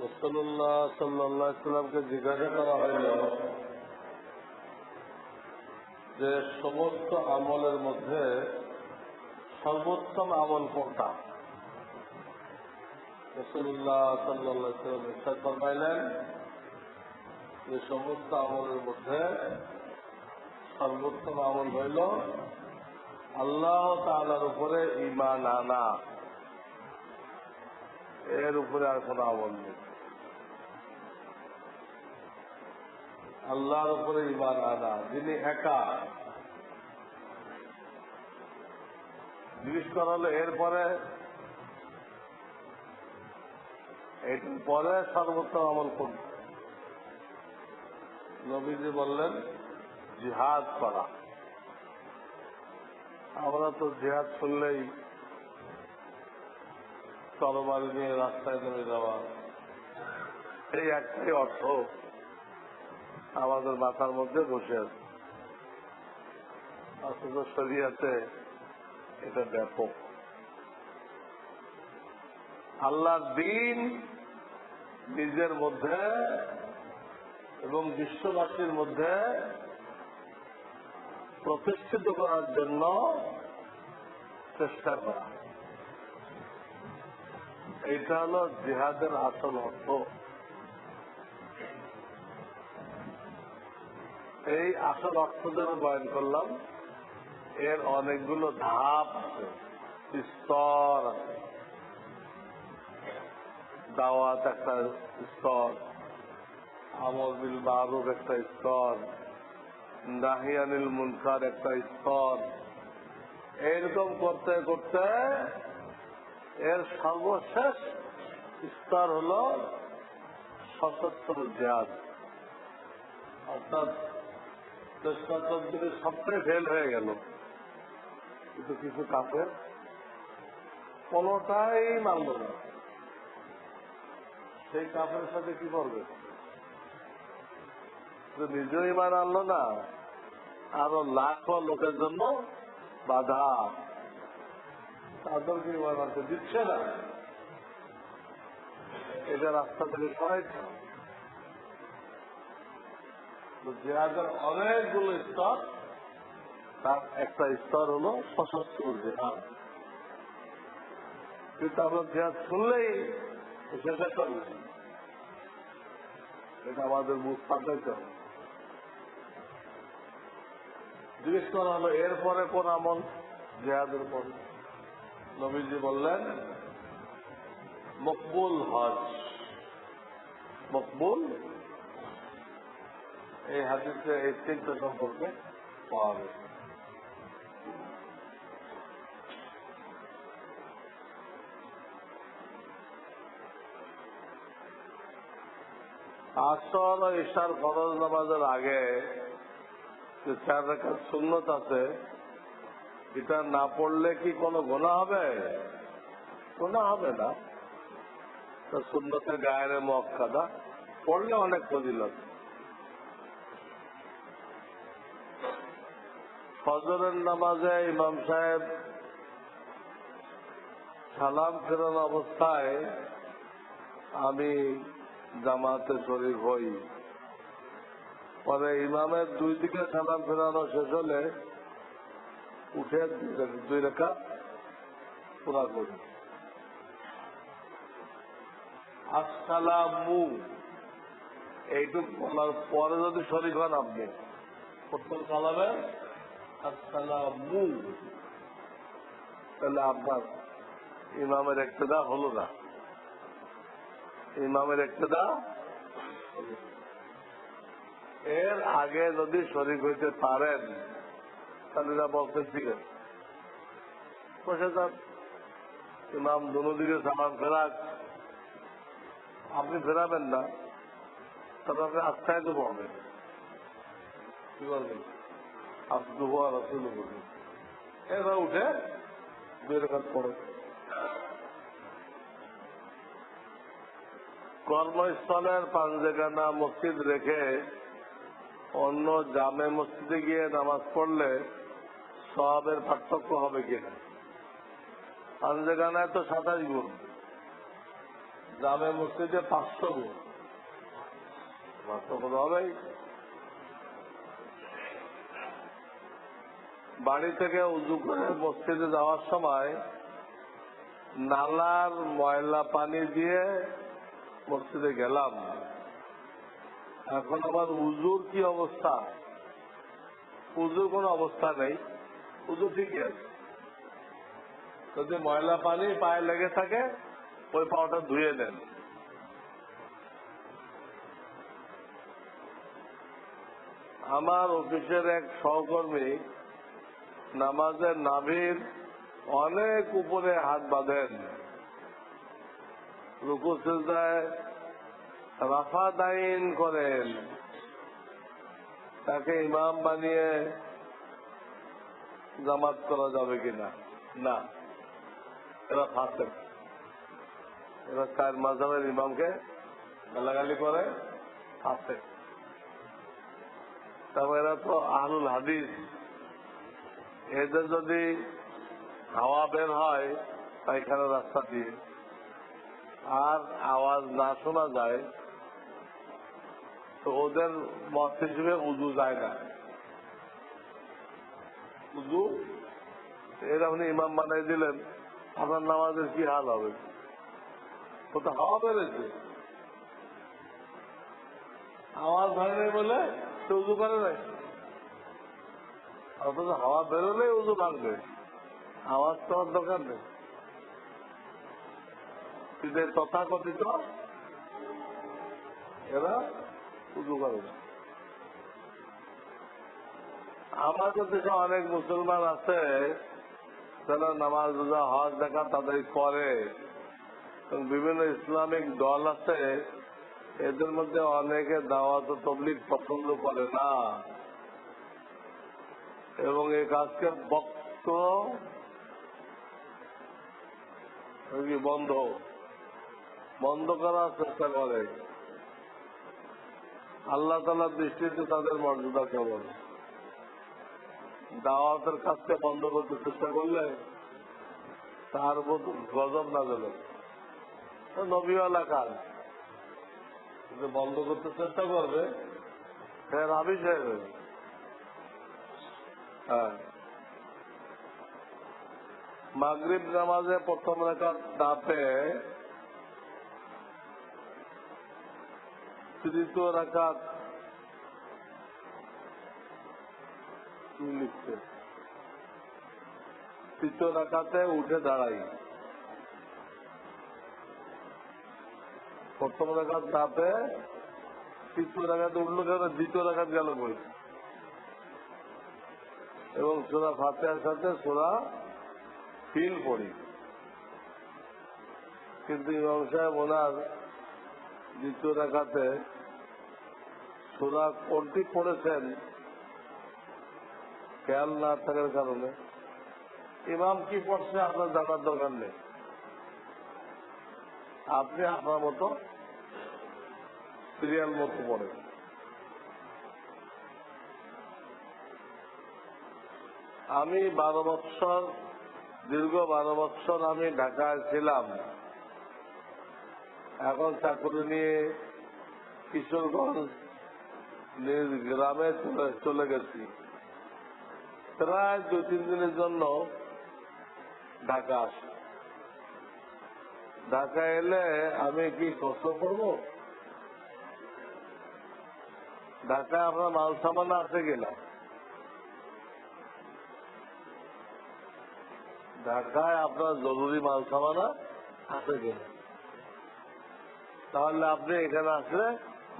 রসুল্লাহ জিজ্ঞাসা করা হইল যে সমস্ত আমলের মধ্যে সর্বোত্তম আমল কোনটা? রসুল্লাহ সাল্লাহ ইসলাম ইচ্ছা ফরমাইলেন যে সমস্ত আমলের মধ্যে সর্বোত্তম আমল হইল আল্লাহ তালার উপরে ইমান আনা। এর উপরে আর কোনো আমল নেই। আল্লাহর উপরে ইমান আনা, যিনি একা। জিজ্ঞেস করা হলো এরপরে? এটার পরে সর্বোত্তম আমল কোন নবীজি বললেন, জিহাদ করা। আমরা তো জিহাদ শুনলেই তরবারি নিয়ে রাস্তায় নেমে যাওয়া, এই একটাই অর্থ। আমাদের মাথার মধ্যে বসে আছে। অথচ শরিয়াতে এটা ব্যাপক। আল্লাহর দিন নিজের মধ্যে এবং বিশ্ববাসীর মধ্যে প্রতিষ্ঠিত করার জন্য চেষ্টা করা। এটা হলো জিহাদের আসল অর্থ। এই আসল অর্থ যেন বয়ন করলাম, এর অনেকগুলো ধাপ আছে, স্তর আছে। দাওয়াত একটা স্তর, আমল বিল মারুফ একটা স্তর, নাহিয়ানিল মুনকার একটা স্তর। এরকম করতে করতে এর সর্বশেষ স্তর হল সশস্ত্র জিহাদ অর্থাৎ চেষ্টা তদ্দিকে সবটাই ফেল হয়ে গেল। কিন্তু কিছু কাপের কোনটাই মানল না। সেই কাপের সাথে কি করবে? যে নিজেও ইমান আনলো না, আরও লাখ লোকের জন্য বাধা। তাদেরকে ইমান আনতে দিচ্ছে না? এটা রাস্তা থেকে জেহাদের অনেকগুলো স্তর, তার একটা স্তর হল সশস্ত্র জেহাদ। কিন্তু আমরা জেহাদ শুনলেই এটা আমাদের মুখ পাঠাইতে হবে জিজ্ঞেস করা হলো, এরপরে কোন আমল জেহাদের পরে নবীজি বললেন, মকবুল হজ। মকবুল এই হাদিসে এই তিনটা সম্পর্কে পাওয়া গেছে। আসর ও ঈশার ফরজ নামাজের আগে যে চার রেখার সুন্নত আছে, এটা না পড়লে কি কোনো গোনা হবে? গোনা হবে না। সুন্নতের গায়ের মক্কাদা পড়লে অনেক ফজিলত। ফজরের নামাজে ইমাম সাহেব সালাম ফেরান অবস্থায় আমি জামাতে শরীর হই। পরে ইমামের দুই দিকে সালাম ফেরানো শেষ হলে উঠে দুই রেখা পুরা করি। আসসালামু। এইটুকু বলার পরে যদি শরীর হন আপনি। প্রথম সালামে আসসালামু তাহলে ইমামের হলো না। ইমামের এর আগে যদি শরীর হইতে পারেন, তাহলে যা বলতেন ঠিক আছে বসে ইমাম দুদিকে সালাম ফেরাক। আপনি ফেরাবেন না। তবে আপনি আস্থায় তো বলবেন। কি বলবেন? রসুল উঠে দুই রেখাত কর্মস্থলের পাঞ্জেগানা মসজিদ রেখে অন্য জামে মসজিদে গিয়ে নামাজ পড়লে সবের পার্থক্য হবে কিনা পাঞ্জেগানায় তো সাতাশ গুণ জামে মসজিদে পাঁচশো গুণ গুণ হবেই বাড়ি থেকে উজু করে মসজিদে যাওয়ার সময় নালার ময়লা পানি দিয়ে মসজিদে গেলাম। এখন আবার উজুর কি অবস্থা? উজুর কোনো অবস্থা নেই। উজু ঠিকই আছে। যদি ময়লা পানি পায়ে লেগে থাকে, ওই পাওয়াটা ধুয়ে নেন আমার অফিসের এক সহকর্মী নামাজের নাভির অনেক উপরে হাত বাঁধেন। রুকু সিজদায় রাফা দাইন করেন। তাকে ইমাম বানিয়ে জামাত করা যাবে কিনা? না। এরা ফাঁসে এরা কার মাঝাবের ইমামকে গালাগালি করে? ফাঁসে তারপর এরা তো আহলুল হাদিস। এদের যদি হাওয়া বের হয়, পায়খানা রাস্তা দিয়ে, আর আওয়াজ না শোনা যায়, তো ওদের মত হিসেবে উজু যায় না। উজু? এরা উনি ইমাম বানাই দিলেন আপনার নামাজের কি হাল হবে? ও তো হাওয়া বেড়েছে। আওয়াজ হয় নাই বলে সে উজু করে নাই। অথচ হাওয়া বেরোলে উজু ভাঙবে। আওয়াজ তো দরকার নেই। তথাকথিত এরা উজু করে না আমাদের দেশে অনেক মুসলমান আছে, যারা নামাজ, রোজা, হজ দেখা তাদের করে। বিভিন্ন ইসলামিক দল আছে, এদের মধ্যে অনেকে দাওয়াত ও তবলিগ পছন্দ করে না। এবং এই কাজকে বক্ত বন্ধ? বন্ধ করার চেষ্টা করে। আল্লাহ তালার দৃষ্টিতে তাদের মর্যাদা কেমন? দাওয়াতের কাজকে বন্ধ করতে চেষ্টা করলে তার মতো গজব না গেল নবীওয়ালা কাজ বন্ধ করতে চেষ্টা করবে, ফের আবিষ হয়ে যাবে মাগরিব নামাজে প্রথম রেখার দাপে তৃতীয় রাখাত লিখছে। তৃতীয় রাখাতে উঠে দাঁড়াই। প্রথম রাখাত দাপে তৃতীয় রাখাতে উঠল কেন? দ্বিতীয় রাখাত গেল বই এবং সোনা ফাতেহার সাথে সোনা ফিল পড়ি। কিন্তু ইমাম সাহেব ওনার দ্বিতীয় রেখাতে সোনা কোনটি পড়েছেন খেয়াল না থাকার কারণে। ইমাম কি পড়ছে আপনার জানার দরকার নেই। আপনি আপনার মতো সিরিয়াল মতো পড়েন। আমি বারো বৎসর, দীর্ঘ বারো বৎসর আমি ঢাকায় ছিলাম। এখন চাকরি নিয়ে কিশোরগঞ্জ, নিজ গ্রামে চলে গেছি। প্রায় দু তিন দিনের জন্য ঢাকা আসি। ঢাকা এলে আমি কি কষ্ট করব? ঢাকায় আপনার মাল সামান আছে কিনা? ঢাকায় আপনার জরুরি মাল সামানা কিনা তাহলে আপনি এখানে আসলে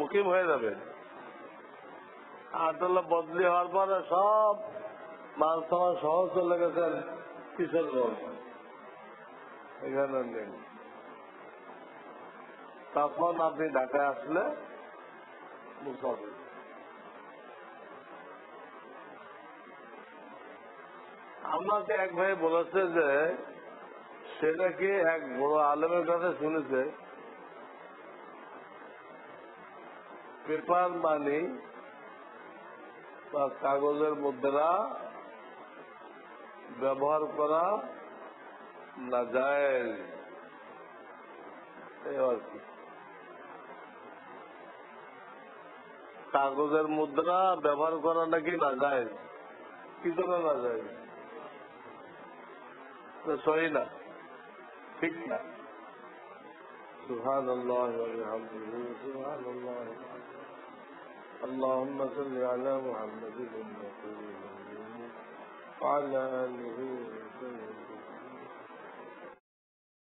মুকিম হয়ে যাবেন। আটলা বদলি হওয়ার পরে সব মাল সামান সহ চলে গেছেন কিশোরগঞ্জ এখানে নেই। তখন আপনি ঢাকায় আসলে মুসাফির আমাকে এক ভাই বলেছে যে, সে নাকি এক বড় আলেমের কাছে শুনেছে, পেপার মানি বা কাগজের মুদ্রা ব্যবহার করা না যায় কাগজের মুদ্রা ব্যবহার করা নাকি না যায় কি জন্য না যায় لسعيدة فتنة. سبحان الله وبحمده سبحان الله اللهم صل على محمد بن وعلى آله وسلم